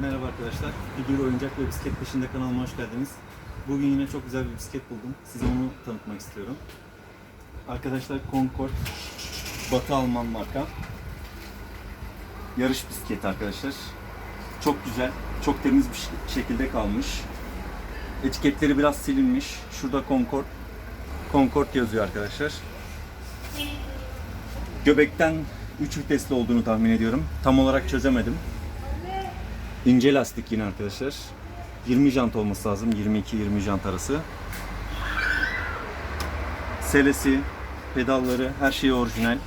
Merhaba arkadaşlar. Figür oyuncak ve bisiklet peşinde kanalıma hoş geldiniz. Bugün yine çok güzel bir bisiklet buldum. Size onu tanıtmak istiyorum. Arkadaşlar Concord Batı Alman marka. Yarış bisikleti arkadaşlar. Çok güzel, çok temiz bir şekilde kalmış. Etiketleri biraz silinmiş. Şurada Concord Concord yazıyor arkadaşlar. Göbekten 3 vitesli olduğunu tahmin ediyorum. Tam olarak çözemedim. İnce lastik yine arkadaşlar. 20 jant olması lazım. 22-20 jant arası. Selesi, pedalları, her şey orijinal.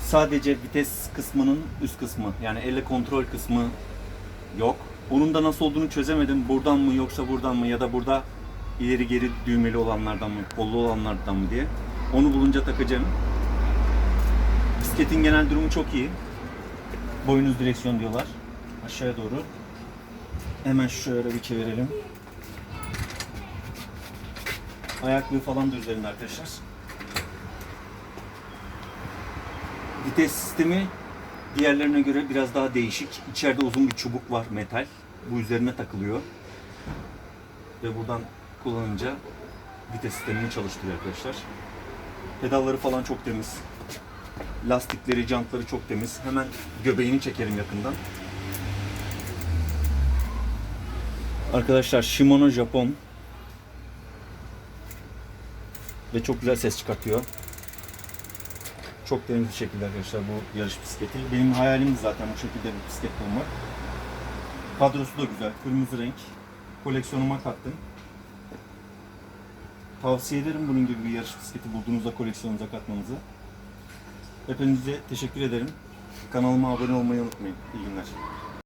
Sadece vites kısmının üst kısmı yani elle kontrol kısmı yok. Onun da nasıl olduğunu çözemedim. Buradan mı yoksa buradan mı ya da burada ileri geri düğmeli olanlardan mı, kollu olanlardan mı diye. Onu bulunca takacağım. Bisikletin genel durumu çok iyi. Boynuz direksiyon diyorlar. Aşağıya doğru. Hemen şöyle bir çevirelim. Ayaklığı falan da üzerinde arkadaşlar. Vites sistemi diğerlerine göre biraz daha değişik. İçeride uzun bir çubuk var metal. Bu üzerine takılıyor. Ve buradan kullanınca vites sistemini çalıştırıyor arkadaşlar. Pedalları falan çok temiz. Lastikleri, jantları çok temiz. Hemen göbeğini çekelim yakından. Arkadaşlar Shimano Japon ve çok güzel ses çıkartıyor. Çok temiz bir şekilde arkadaşlar bu yarış bisikleti. Benim hayalimdi zaten bu şekilde bir bisiklet bulmak. Kadrosu da güzel, kırmızı renk. Koleksiyonuma kattım. Tavsiye ederim bunun gibi bir yarış bisikleti bulduğunuzda koleksiyonunuza katmanızı. Hepinize teşekkür ederim. Kanalıma abone olmayı unutmayın. İyi günler.